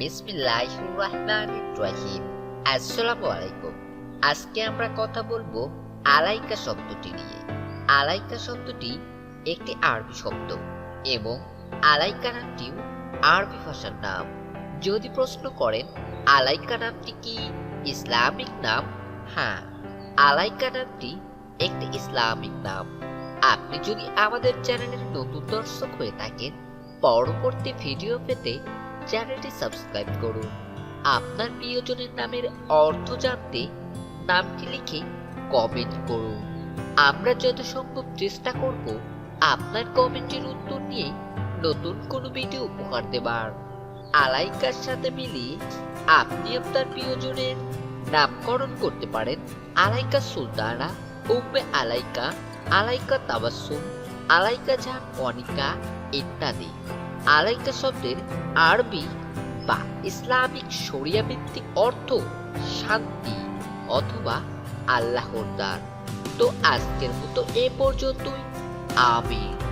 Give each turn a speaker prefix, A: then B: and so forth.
A: বিসমিল্লাহ রহমান রহিম। আসসালামু আলাইকুম আজকে আমরা কথা বলব আলাইকা শব্দটি নিয়ে। আলাইকা শব্দটি একটি আরবি শব্দ এবং আলাইকা নামটিও আরবি ভাষার নাম। যদি প্রশ্ন করেন, আলাইকা নামটি কি? ইসলামিক নাম? হ্যাঁ আলাইকা নামটি একটি ইসলামিক নাম। আপনি যদি আমাদের চ্যানেলের নতুন দর্শক হয়ে থাকেন, পরবর্তী ভিডিও পেতে চ্যানেলটি সাবস্ক্রাইব করুন। আপনার প্রিয়জনের নামের অর্থ জানতে নামটি লিখে কমেন্ট করুন। আমরা যত সম্ভব চেষ্টা করব আপনার কমেন্টের উত্তর নিয়ে নতুন কোনো ভিডিও উপহার দেবার। আলাইকার সাথে মিলিয়ে আপনি আপনার প্রিয়জনের নামকরণ করতে পারেন আলাইকা সুলতানা, উম্মে আলাইকা আলাইকা তাবাসুম আলাইকা জান অনিকা ইত্যাদি। আলাইকা শব্দের আরবি বা ইসলামিক শরিয়া ভিত্তিক অর্থ শান্তি অথবা আল্লাহর দান তো আজকের মতো এ পর্যন্তই। আমিন।